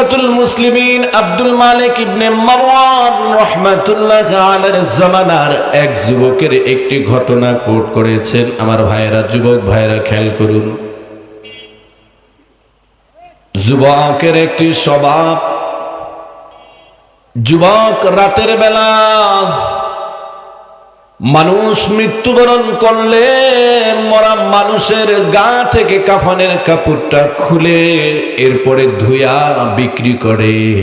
খলিফাতুল মুসলিমিন আব্দুল মালিক ইবনে মারওয়ান রহমাতুল্লাহ আলাইহির জামানার এক যুবকের একটি ঘটনা কোট করেছেন। আমার ভাইয়েরা, যুবক ভাইয়েরা, খেয়াল করুন। যুবকের একটি স্বভাব, যুবক রাতের বেলা মানুষ মৃত্যুবরণ করলে মরা মানুষের গা থেকে কাফনের কাপড়টা খুলে এরপরে ধুয়া বিক্রি করে।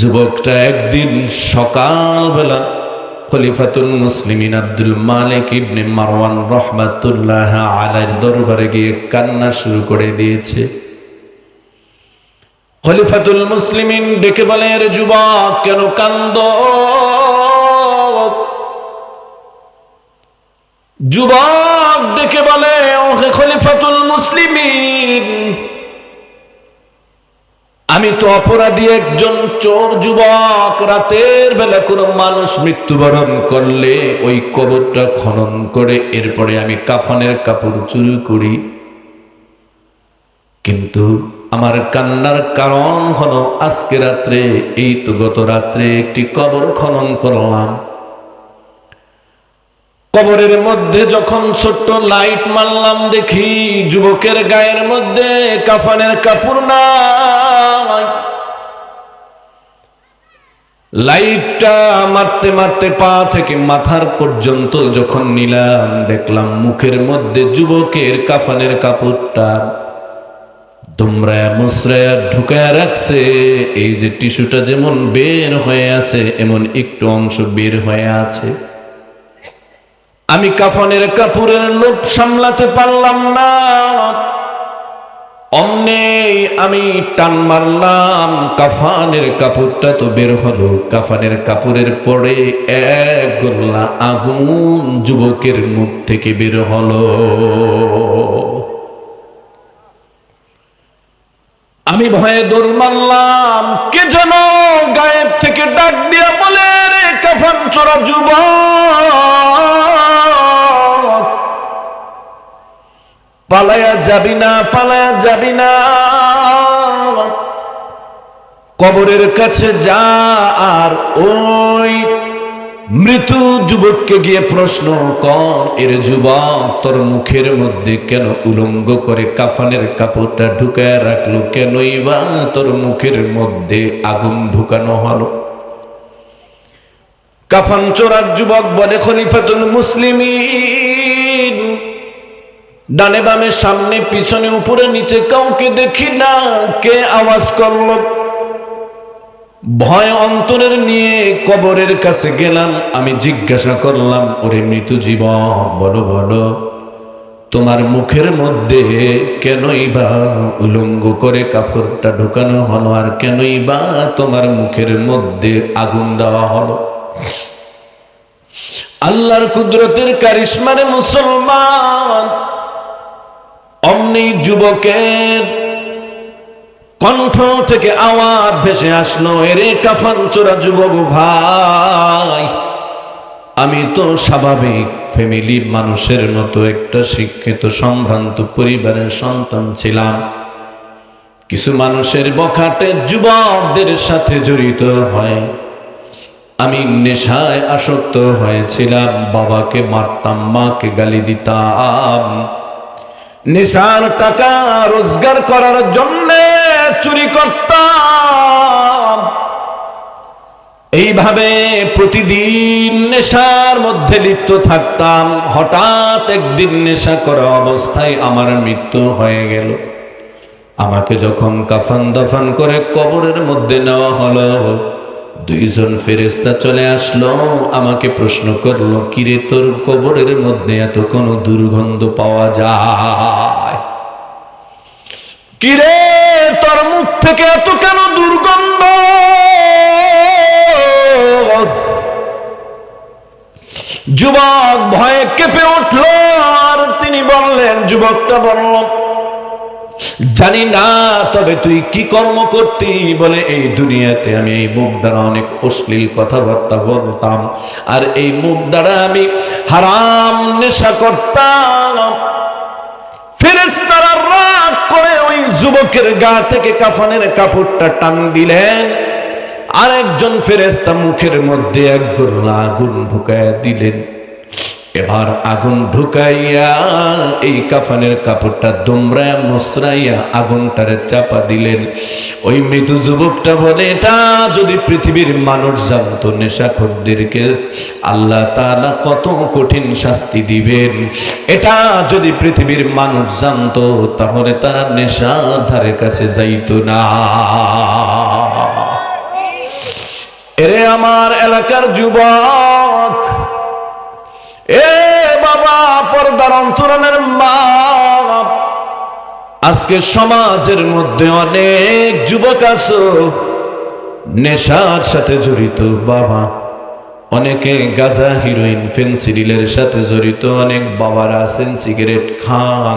যুবকটা একদিন সকালবেলা খলিফাতুল মুসলিমিন আব্দুল মালিক ইবনে মারওয়ান রহমাতুল্লাহ আলাইর দরবারে গিয়ে কান্না শুরু করে দিয়েছে। খলিফাতুল মুসলিমিন ডেকে বলে, "এর যুবক, কেন কান্দ? যুবক ডেকে বলে, ওহে খলিফাতুল মুসলিমিন, আমি তো অপরাধী একজন চোর যুবক। রাতের বেলা কোনো মানুষ মৃত্যুবরণ করলে ওই কবরটা খনন করে এরপরে আমি কাফনের কাপড় চুরি করি। কিন্তু আমার কান্নার কারণ হলো, আজকে রাত্রে, এই তো গত রাত্রে একটি কবর খনন করলাম। কবরের মধ্যে যখন ছোট্ট লাইট মারলাম দেখি যুবকের গায়ের মধ্যে কাফানের কাপড় নাই। লাইটটা মারতে মারতে পা থেকে মাথার পর্যন্ত যখন নিলাম, দেখলাম মুখের মধ্যে যুবকের কাফানের কাপড়টা দুমরায়া মুসরায়া ঢুকায় রাখছে। এই যে টিস্যুটা যেমন বের হয়ে আছে, এমন একটু অংশ বের হয়ে আছে। আমি কাফনের কাপড়ের লোভ সামলাতে পারলাম না। অমনেই আমি টান মারলাম, কাফানের কাপড়টা তো বের হলো। কাফানের কাপড়ের পরে এক গোল্লা আগুন যুবকের মুখ থেকে বের হলো। আমি ভয়ে দৌড় মারলাম, কে যেন গায়েব থেকে ডাক দিয়া বলে, রে কাফান চোরা যুব পালায়া যাবি না, পালায়া যাবি না। কবরের কাছে যা আর ওই মৃত্যু যুবককে গিয়ে প্রশ্ন কর, এর যুবক তোর মুখের মধ্যে কেন উলঙ্গ করে কাফানের কাপড়টা ঢুকায় রাখল? কেনই বা তোর মুখের মধ্যে আগুন ঢুকানো হলো? কাফান চোরার যুবক বলে, খলিফাতুল মুসলিমিন। ডানে বামে সামনে, পিছনে, উপরে, নিচে কাউকে দেখি না, কে আওয়াজ করল? ভয় অন্তরের নিয়ে কবরের কাছে গেলাম, আমি জিজ্ঞাসা করলাম, ওরে মৃত জীব বলো বলো, তোমার মুখের মধ্যে কেনই বা উলঙ্গ করে কাপড়টা ঢুকানো হলো, আর কেনই বা তোমার মুখের মধ্যে আগুন দেওয়া হলো? আল্লাহর কুদরতের কারিশমারে মুসলমান অমনি যুবকের কণ্ঠ থেকে আওয়াজ ভেসে আসলো, এরে কাফান চোরা যুবক ভাই, আমি তো স্বাভাবিক ফ্যামিলি মানুষের মতো, একটা শিক্ষিত, সম্ভ্রান্ত পরিবারের সন্তান ছিলাম। কিছু মানুষের বখাটে যুবকদের সাথে জড়িত হয়। আমি নেশায় আসক্ত হয়েছিলাম, বাবাকে মারতাম, মাকে গালি দিতাম। নেশার টাকা রোজগার করার জন্য চুরি করতাম। এইভাবে প্রতিদিন নেশার মধ্যে লিপ্ত থাকতাম। হঠাৎ একদিন নেশা করা অবস্থায় আমার মৃত্যু হয়ে গেল। আমাকে যখন কাফান দফান করে কবরের মধ্যে নেওয়া হলো দুইজন ফেরেস্তা চলে আসলো। আমাকে প্রশ্ন করল, কিরে তোর কবরের মধ্যে এত কোনো দুর্গন্ধ পাওয়া যায়? কিরে, তোর মুখ থেকে এত কেন দুর্গন্ধ? যুবক ভয়ে কেঁপে উঠল, আর তিনি বললেন, যুবকটা বলল জানি না, তবে তুই কি কর্ম করতি বলে এই দুনিয়াতে আমি এই মুখ দ্বারা অনেক অশ্লীল কথাবার্তা বলতাম। আর এই মুখ দ্বারা আমি হারাম নেশা করতাম। ফেরেস্তারা রাগ করে ওই যুবকের গা থেকে কাফনের কাপড়টা টান দিলেন। আরেকজন ফেরেস্তা মুখের মধ্যে এক গোল্লা আগুন ঢুকাইয়া দিলেন। এবার আগুন ঢুকাইয়া এই কাফানের কাপড়টা দুমরায়া মুসরাইয়া আগুনটারে চাপা দিলেন। ওই মৃত যুবকটা বলে, এটা যদি পৃথিবীর মানুষ জানতো নেশাখোরদেরকে, আল্লাহ তাআলা কত কঠিন শাস্তি দিবেন। এটা যদি পৃথিবীর মানুষ জানতো, তাহলে তারা নেশা ধারে কাছে যাইত না। এরে আমার এলাকার যুবক এ বাবা, পর্দার অন্তরণের মা। আজকে সমাজের মধ্যে অনেক যুবক আছো, নেশার সাথে জড়িত বাবা। অনেকে গাজা, হিরোইন, ফেন্সিডিলের সাথে জড়িত, অনেক বাবারা আছেন, সিগারেট খান।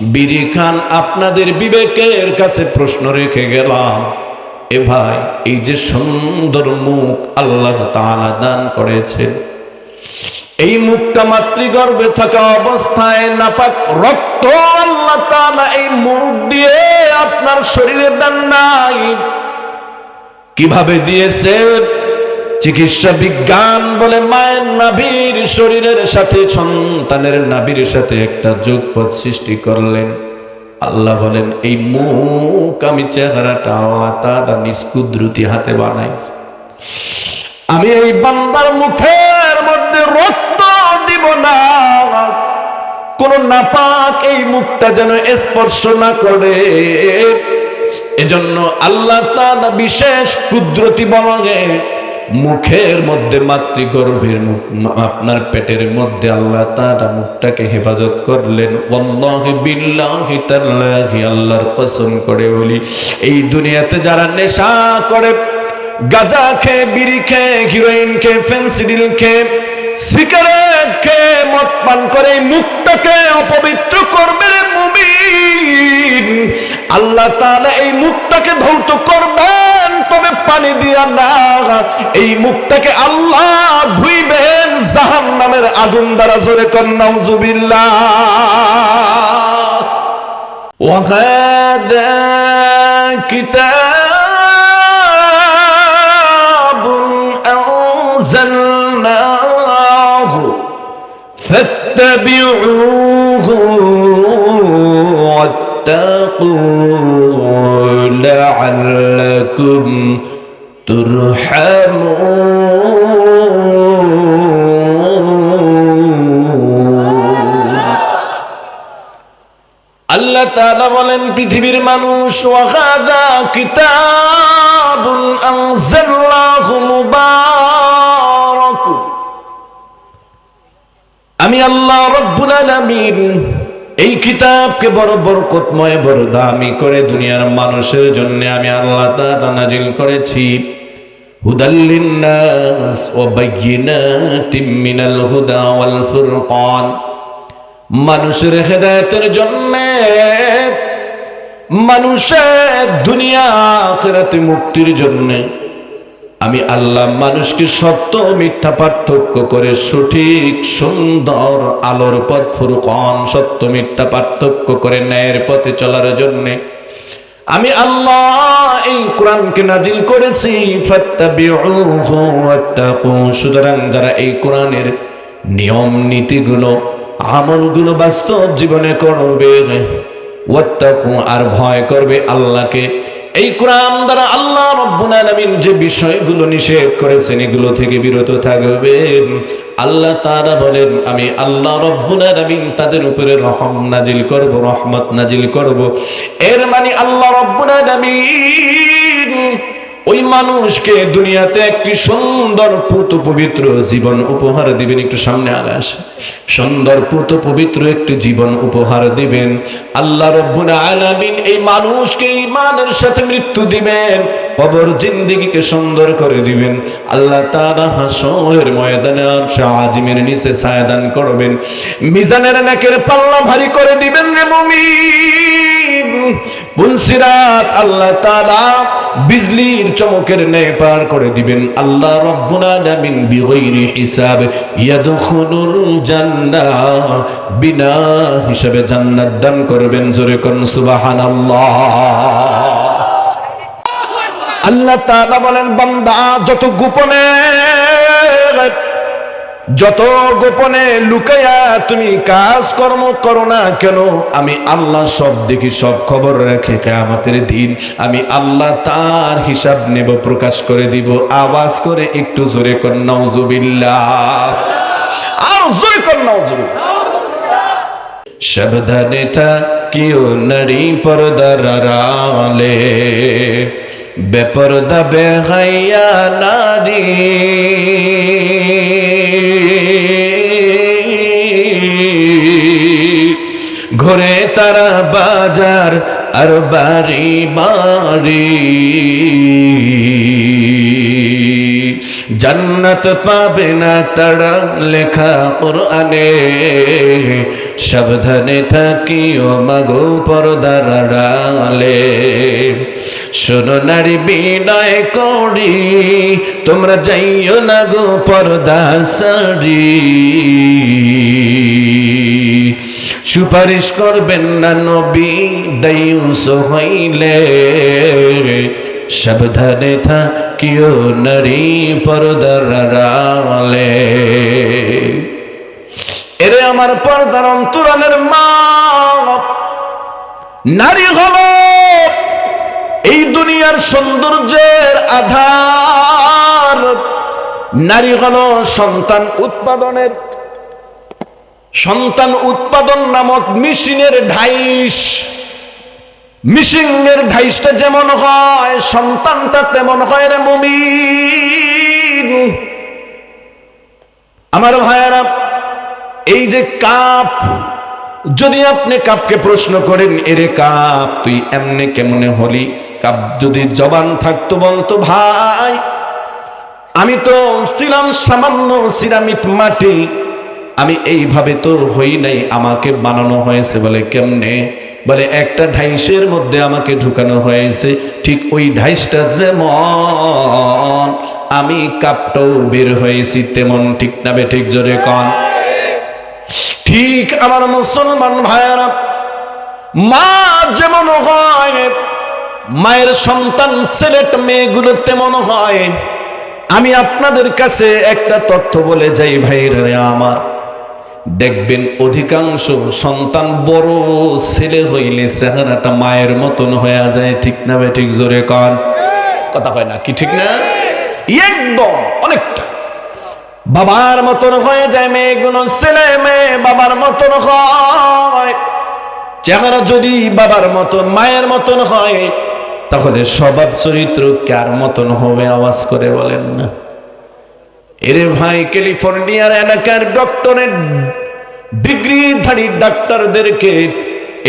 বিড়ি খান, আপনাদের বিবেকের কাছে প্রশ্ন রেখে গেলাম, এ ভাই, এই যে সুন্দর মুখ আল্লাহ তাআলা দান করেছেন এই মুখটা মাতৃগর্ভে থাকা অবস্থায় নাপাক রক্ত আল্লাহ তাআলা এই মুখ দিয়ে আপনার শরীরে দেন নাই। কীভাবে দিয়েছে? চিকিৎসা বিজ্ঞান বলে মায়ের নাভির শরীরের সাথে, সন্তানের নাভির সাথে একটা যোগপথ সৃষ্টি করলেন। আল্লাহ বলেন, এই মুখ আমি চেহারাটা আল্লাহ তারা নিষ্কুদ্রুতি হাতে বানাইছি। আমি এই বান্দার মুখের মধ্যে রক্ত দিব না। কোন নাপাক এই মুখটা যেন স্পর্শ না করে। এজন্য আল্লাহ তাআলা বিশেষ কুদরতি বলগে মুখের মধ্যে মাতৃগর্ভের আপনার পেটের মধ্যে আল্লাহ তাআলা মুখটাকে হেফাজত করলেন। ওয়াল্লাহি বিল্লাহি তাআলাহি, আল্লাহর কসম করে বলি, এই দুনিয়াতে যারা নেশা করে, গাজা খেয়ে, বিড়ি খেয়ে হিরোইন খেয়ে ফেন্সিডিল খেয়ে সিগারেট খেয়ে মদ পান করে এই মুখটাকে অপবিত্র করবে রে মুমিন আল্লাহ তাআলা এই মুখটাকে ধৌত করবেন তবে পানি দিয়া না এই মুখটাকে আল্লাহ ধুইবেন জাহান্নামের আগুন দ্বারা জোরে কন্নাউজুবিল্লাহ وهذا كتاب فاتبعوه واتقوا لعلكم ترحمون আল্লাহ তাআলা বলেন পৃথিবীর মানুষ ওয়াহাদা কিতাবুন আনজালনাহু মুবারাক আমি আল্লাহ রব্বুল আলামিন এই কিতাবকে বড় বরকতময় বড় দামি করে দুনিয়ার মানুষের জন্য আমি আল্লাহ তাআলা নাজিল করেছি। হুদাল্লিন নাস ওয়া বায়্যিনাতিম মিনাল হুদা ওয়াল ফুরকান। মানুষের হেদায়তের জন্য মানুষের দুনিয়া আখেরাতে মুক্তির জন্য আমি আল্লাহ মানুষকে সত্য মিথ্যা পার্থক্য করে সঠিক, সুন্দর আলোর পথ, ফুরকন, সত্য, মিথ্যা পার্থক্য করে ন্যায়ের পথে চলার জন্যে। আমি আল্লাহ এই কোরআনকে নাজিল করেছি সুতরাং যারা এই কোরআনের নিয়ম, নীতিগুলো, আমলগুলো বাস্তব জীবনে করবে আর ভয় করবে আল্লাহকে এই কোরআন দ্বারা আল্লাহ রব্বুল আলামিন যে বিষয়গুলো নিষেধ করেছেন, এগুলো থেকে বিরত থাকবে আল্লাহ তাআলা বলেন, আমি আল্লাহ রব্বুল আলামিন তাদের উপরে রহম নাজিল করব, রহমত নাজিল করব। এর মানে আল্লাহ রব্বুল আলামিন ওই মানুষকে দুনিয়াতে একটি সুন্দর পুত পবিত্র জীবন উপহার দিবেন। একটু সামনে আগে আসে সুন্দর পুত পবিত্র একটি জীবন উপহার দিবেন। আল্লাহ রব্বুল আলামিন এই মানুষকে ইমানের সাথে মৃত্যু দিবেন। কবর জিন্দিগিকে সুন্দর করে দিবেন। আল্লাহ তাআলা হাসরের ময়দানে আরশে আজিমের নিচে ছায়াদান করবেন। মিজানের নাকের পাল্লা ভারী করে দিবেন রে মুমিন। আল্লাহ বিজলির চমকের ন্যায় পার করে দিবেন। আল্লাহ হিসাব জান্নাহ বিনা হিসাবে জান্নাত দান করবেন জোরে কোন সুবহানাল্লাহ। আল্লাহ তাআলা বলেন, বান্দা, যত গোপনে যত গোপনে লুকাইয়া তুমি কাজ কর্ম করো না কেন, আমি আল্লাহ সব দেখি, সব খবর রাখে কেয়ামতের দিন আমি আল্লাহ তার হিসাব নেব, প্রকাশ করে দিব। আওয়াজ করে একটু জোরে কর, নাউজুবিল্লাহ। আর জোরে কর, নাউজুবিল্লাহ। সাবধানে বেপরদা বেহাইয়া নারী। ঘরে তারা বাজার আর বাড়ি বাড়ি। জান্নাত পাবে না তারা লেখা কোরআনে। সাবধানে থাকিও মাগো পর্দার আড়ালে। শোনো নারী বিনয় করি, তোমরা যাইও না গো পর্দা সারি। সুপারিশ করবেন না নবী, দায়ুস হইলে। সাবধানে থাকিও নারী পর্দার আড়ালে। এরে আমার পর্দার অন্তরালের মা, নারী হল এই দুনিয়ার সৌন্দর্যের আধার। নারী হল সন্তান উৎপাদনের সন্তান উৎপাদন নামক মেশিনের ঢাইস মিশিংয়ের ঢাইসটা যেমন হয়, সন্তানটা তেমন হয় রে মুমিন। আমার ভাইয়ারা, এই যে কাপ, যদি আপনি কাপকে প্রশ্ন করেন, এরে কাপ, তুই এমনে কেমনে হলি? কাপ যদি জবান থাকতো বলতো, ভাই, আমি তো ছিলাম সামান্য সিরামিক মাটি এইভাবে তো হই নাই, আমাকে বানানো হয়েছে বলে কেমনে? বলে একটা ঢাইসের মধ্যে আমাকে ঢুকানো হয়েছে, ঠিক ওই ঢাইসটা যেমন আমি কাপটাও বের হয়েছি তেমন, ঠিক না বে ঠিক জোরে কন? ঠিক আমার মুসলমান ভাইয়ারা, মা যেমন হয়, মায়ের সন্তান ছেলেট মেয়েগুলো তেমন হয়। আমি আপনাদের কাছে একটা তথ্য বলে যাই ভাইরা আমার। দেখবেন অধিকাংশ সন্তান বড় ছেলে হইলে চেহারাটা মায়ের মতন হয়ে যায়, ঠিক না ভাই ঠিক জোরে কন। কথা হয় না কি ঠিক না? একদম অনেকটা। বাবার মতন হয়ে যায় মেয়ে মেয়েগুলো ছেলে, মেয়ে বাবার মতন হয়। চেহারা যদি বাবার মতন, মায়ের মতন হয়, তাহলে স্বভাব চরিত্র কার মতন হবে? আওয়াজ করে বলেন না। এরে ভাই ক্যালিফোর্নিয়ার এলাকার ডক্টরের ডিগ্রিধারী ডাক্তারদেরকে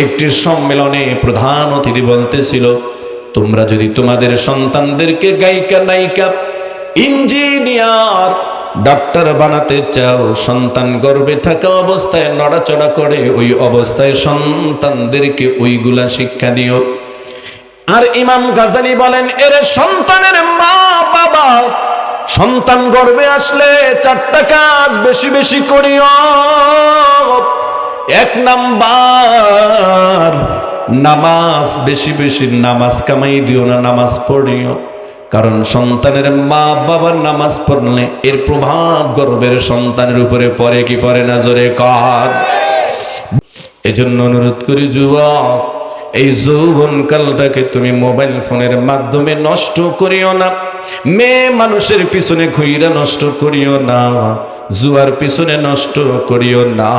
একটি সম্মেলনে প্রধান অতিথি বলতেছিল, তোমরা যদি তোমাদের সন্তানদেরকে গায়িকা, নায়িকা, ইঞ্জিনিয়ার, ডাক্তার বানাতে চাও, সন্তান গর্বে থাকা অবস্থায় নড়াচড়া করে ওই অবস্থায় সন্তানদেরকে ওইগুলা শিক্ষা দিও। আর ইমাম গাজালি বলেন, এর সন্তানের মা বাবা সন্তান গর্বে আসলে চারটা কাজ বেশি বেশি করিও। এক নাম্বার, নামাজ বেশি বেশি নামাজ কামাই দিও না, নামাজ পড়িও। কারণ সন্তানের মা বাবার নামাজ পড়লে এর প্রভাব গর্বের সন্তানের উপরে পড়ে কি পড়ে না, জোরে কর। এজন্য অনুরোধ করি, যুবক এই যৌবন কালটাকে তুমি মোবাইল ফোনের মাধ্যমে নষ্ট করিও না। মেয়ে মানুষের পিছনে ঘুইরা নষ্ট করিও না। জুয়ার পিছনে নষ্ট করিও না।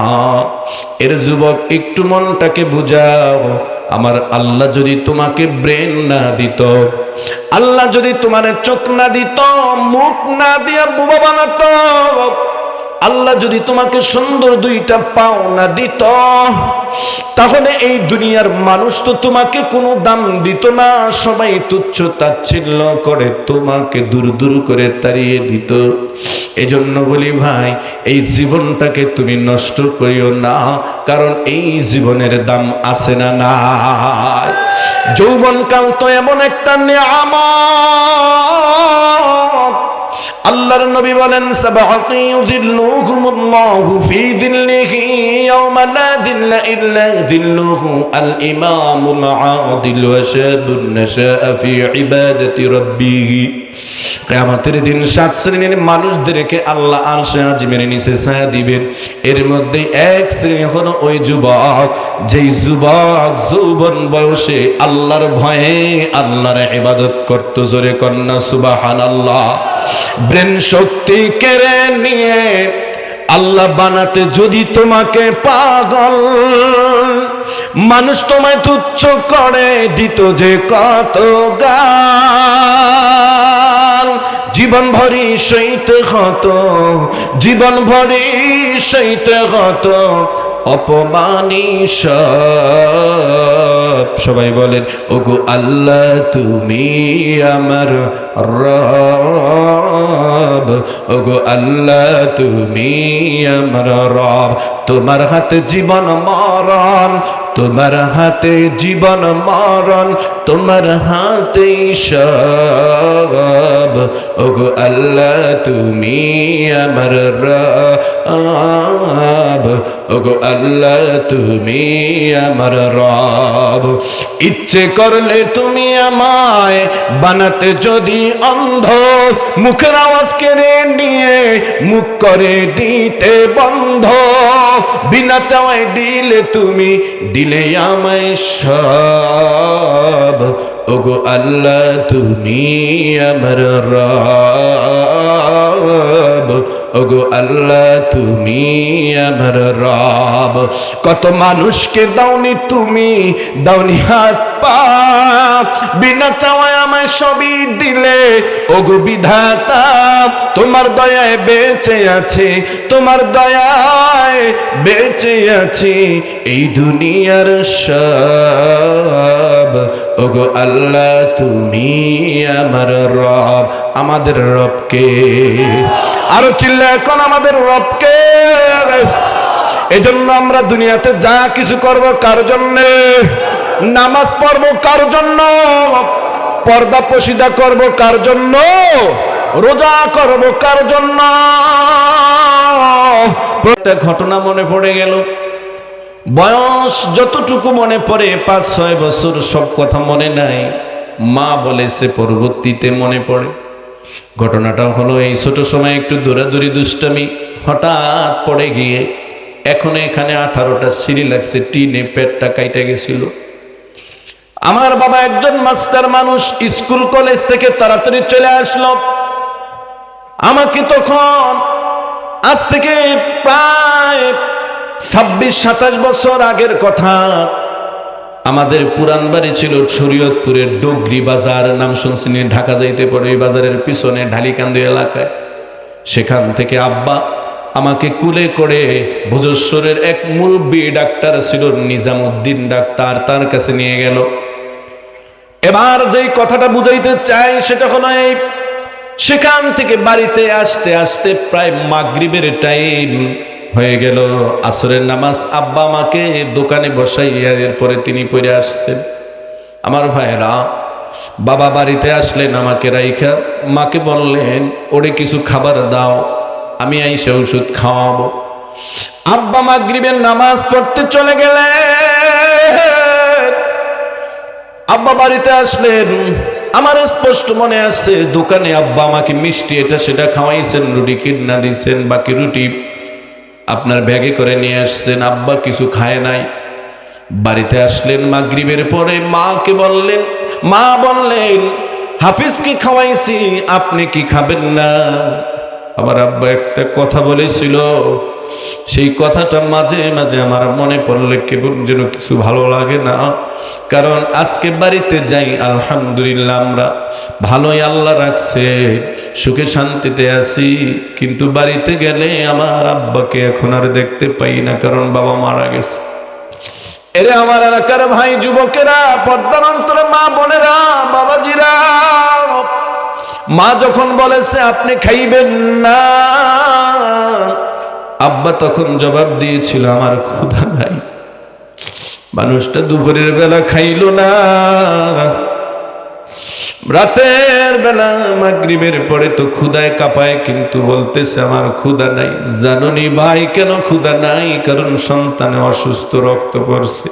এর যুবক, একটু মনটাকে বুঝাও। আমার আল্লাহ যদি তোমাকে ব্রেন না দিত, আল্লাহ যদি তোমার চোখ না দিত, মুখ না দিয়া বুবা বানাতো আল্লাহ যদি তোমাকে সুন্দর দুইটা পাও না দিত, তাহলে এই দুনিয়ার মানুষ তো তোমাকে কোনো দাম দিত না, সবাই তুচ্ছ তাচ্ছিল্য করে তোমাকে দূর দূর করে তাড়িয়ে দিত। এজন্য বলি ভাই, এই জীবনটাকে তুমি নষ্ট করিও না, কারণ এই জীবনের দাম আছে না না যৌবনকাল তো এমন একটা নিয়ামত। আল্লাহর নবী বলেন সাবাতি ইউযিল্লুহুমুল্লাহু ফি যিল্লিহি ইয়াওমা লা যিল্লা ইল্লা যিল্লুহু আল ইমামুল আদিল ওয়া শাবুন নাশাআ ফি ইবাদাতি রাব্বিহি কিয়ামতের দিন সাত শ্রেণির মানুষদেরকে আল্লাহ আরশে আজিমের নিচে ছায়া দিবেন। এর মধ্যে এক শ্রেণি হলো ওই যুবক, যেই যুবক যৌবন বয়সে আল্লাহর ভয়ে আল্লাহর ইবাদত করত। জোরে কন্যা, সুবহানাল্লাহ। ব্রেন শক্তি কেড়ে নিয়ে আল্লাহ বানাতে যদি তোমাকে পাগল মানুষ তোমায় তুচ্ছ করে, দিত যে কত গাল। জীবন ভরি সইতে হত জীবন ভরি সইতে হত অপমানি সব সবাই বলেন, ওগো আল্লাহ, তুমি আমার রব। ওগো আল্লাহ, তুমি আমার রব। তোমার হাতে জীবন মরণ, তোমার হাতে জীবন মরণ, তোমার হাতে সব। ওগো আল্লাহ, তুমি আমার রব। ওগো আল্লাহ, তুমি আমার রব। ইচ্ছে করলে তুমি আমায় বানাতে যদি অন্ধ মুখের আওয়াজ কেড়ে নিয়ে মুখ করে দিতে বন্ধ। বিনা চাওয়ায় দিলে তুমি, দিলে আমায় সব। ওগো আল্লাহ, তুমি আমার রব। ওগো আল্লাহ, তুমি আমার রব। কত মানুষকে দাওনি তুমি, দাওনি হাত পা। বিনা চাওয়ায় আমায় সবই দিলে, ওগো বিধাতা, তোমার দয়ায় বেঁচে আছে, তোমার দয়ায় বেঁচে আছি, এই দুনিয়ার সব। ওগো আল্লাহ, তুমি আমার রব। আমাদের রবকে। আরও চিল্লা, এখন আমাদের রবকে। এজন্য আমরা দুনিয়াতে যা কিছু করব, কার জন্যে? নামাজ পড়ব, কার জন্য? পর্দা পশিদা করব, কার জন্য? রোজা করব, কার জন্য? প্রত্যেক ঘটনা মনে পড়ে গেল। বয়স যতটুকু মনে পড়ে পাঁচ ছয় বছর সব কথা মনে নাই। মা বলেছে, পরবর্তীতে মনে পড়ে। ঘটনাটা হলো এই ছোট সময় একটু দৌড়াদৌড়ি দুষ্টামি। হঠাৎ পড়ে গিয়ে এখন এখানে আঠারোটা সিঁড়ি লাগছে, টিনে পেটটা কাইটে গেছিল। আমার বাবা একজন মাস্টার মানুষ, স্কুল, কলেজ থেকে তাড়াতাড়ি চলে আসলো। আমাকে তখন আজ থেকে প্রায় ছাব্বিশ সাতাশ বছর আগের কথা। আমাদের পুরান বাড়ি ছিল শরীয়তপুরের ডগরি বাজার। নাম শুনছিনি ঢাকা যাইতে পারে ওই বাজারের পিছনে ঢালিকান্দি এলাকায়। সেখান থেকে আব্বা আমাকে কুলে করে ভোজেশ্বরের এক মুরব্বী ডাক্তার ছিল, নিজামুদ্দিন ডাক্তার, তার কাছে নিয়ে গেল। এবার যেই কথাটা বুঝাইতে চাই সেটা হলো এই, সেখান থেকে বাড়িতে আসতে আসতে প্রায় মাগরিবের টাইম হয়ে গেল। আসরের নামাজ আব্বা আমাকে দোকানে বসাইয়া এরপরে তিনি পড়ে আসছেন। আমার ভাইরা বাবা বাড়িতে আসলেন আমাকে রাইখা। মাকে বললেন, ওরে কিছু খাবার দাও, আমি আইসা ওষুধ খাওয়াবো। আব্বা মাগরিবের নামাজ পড়তে চলে গেলেন। আব্বা বাড়িতে আসলেন। আমার স্পষ্ট মনে আছে, দোকানে আব্বা আমাকে মিষ্টি এটা সেটা খাওয়াইছেন, রুটি কিনা দিছেন, বাকি রুটি আপনার ব্যাগে করে নিয়ে আসছেন, আব্বা কিছু খায় নাই। বাড়িতে আসলেন, মাগরিবের পরে মাকে বললেন, মা বললেন হাফিজকে খাওয়াইছি, আপনি কি খাবেন না? আমার আব্বা একটা কথা বলেছিল সেই কথাটা মাঝে মাঝে আমার মনে পড়লে কেবল যেন কিছু ভালো লাগে না। কারণ আজকে বাড়িতে যাই, আলহামদুলিল্লাহ আমরা ভালোই আল্লাহ রাখছে, সুখে শান্তিতে আছি। কিন্তু বাড়িতে গেলে আমার আব্বাকে এখন আর দেখতে পাই না, কারণ বাবা মারা গেছে। এরে আমার এলাকার ভাই যুবকেরা পদ্মার অন্তরে মা বোনেরা, বাবাজিরা, মা যখন বলেছে, আপনি খাইবেন না। আব্বা তখন জবাব দিয়েছিল, আমার ক্ষুধা নাই। মানুষটা দুপুরের বেলা খাইল না। রাতের বেলা মাগরিবের পরে তো ক্ষুদায় কাঁপায়, কিন্তু বলতেছে, আমার ক্ষুধা নাই। জাননি ভাই, কেন ক্ষুধা নাই? কারণ সন্তানে অসুস্থ রক্ত পড়ছে।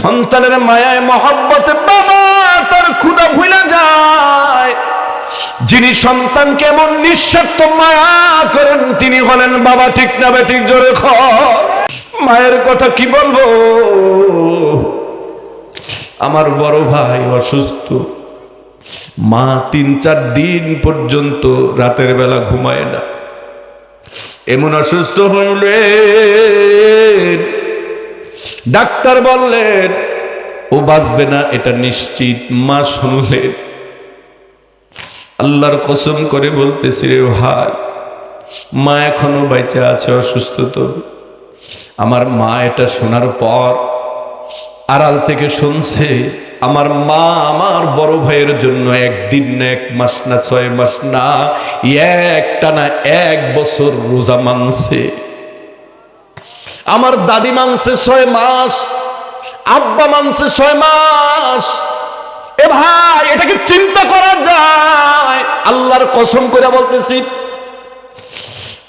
সন্তানের মায়ায় মহব্বতে বাবা, তার ক্ষুধা ভুলে যায়। যিনি সন্তানকে এমন নিঃস্বার্থ মায়া করেন, তিনি হলেন বাবা ঠিক না বেঠিক জোরে খ। মায়ের কথা কি বলব? আমার বড় ভাই অসুস্থ। মা তিন চার দিন পর্যন্ত রাতের বেলা ঘুমায় না। এমন অসুস্থ হইলে ডাক্তার বললেন, ও বাঁচবে না, এটা নিশ্চিত। মা শুনলেন। আল্লাহর কসম করে বলতেছি রে ভাই, মা এখনও বাইচে আছে, অসুস্থ তো। আমার মা এটা শোনার পর আড়াল থেকে শুনছে, আমার মা আমার বড় ভাইয়ের জন্য একদিন না এক মাস না ছয় মাস না, একটা না এক বছর রোজা মানছে। আমার দাদি মানছে ছয় মাস, আব্বা মানছে ছয় মাস এ ভাই, এটাকে চিন্তা করা যায়। আল্লাহর কসম করে বলতেছি,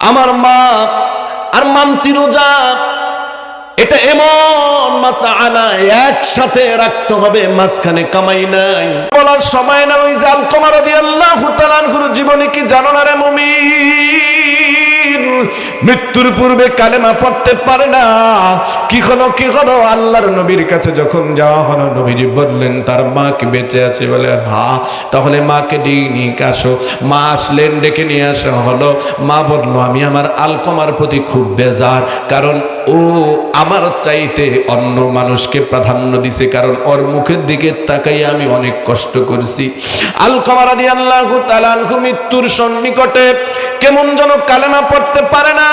আমার মা আর মানতি রোজা, এটা এমন মাসা আনা একসাথে রাখতে হবে, মাঝখানে কামাই নাই। বলার সময় না ওই জাল কমার দিয়ে আল্লাহ জীবনে কি জানো না রে মুমিন? মৃত্যুর পূর্বে কালেমা পড়তে পারে না। কি হলো কি হলো? আল্লাহর নবীর কাছে যখন যাওয়া হলো, নবীজি বললেন, তার মা কি বেঁচে আছে বলে, হা, তাহলে মাকে ডেকে নিয়ে আসো। মা আসলেন, ডেকে নিয়ে আসা হলো। মা বলল, আমি আমার আলকমার প্রতি খুব বেজার, কারণ ও আমার চাইতে অন্য মানুষকে প্রাধান্য দিছে, কারণ ওর মুখের দিকে তাকাই আমি অনেক কষ্ট করছি। আলকমারা দিয়ে আল্লাহ তালানহু মৃত্যুর সন্নিকটে কেমন যেন কালেমা পড়তে পারে না।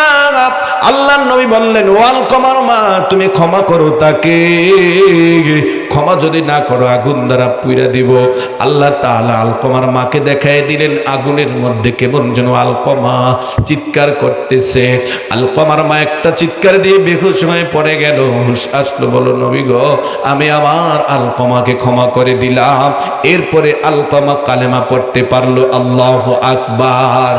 আল্লাহ নবী বললেন ওয়াল কমার মা, তুমি ক্ষমা করো তাকে। ক্ষমা যদি না করো, আগুন দ্বারা পুইরা দিব। আল্লাহ তাআলা আলকমার মাকে দেখাই দিলেন, আগুনের মধ্যে কেমন যেন আলকমা চিৎকার করতেছে। আলকমার মা একটা চিৎকার দিয়ে বেহুশ হয়ে পড়ে গেল আসলো বলো নবী গো, আমি আমার আলকমাকে ক্ষমা করে দিলাম। এরপরে আলকমা কালেমা পড়তে পারল, আল্লাহ আকবার।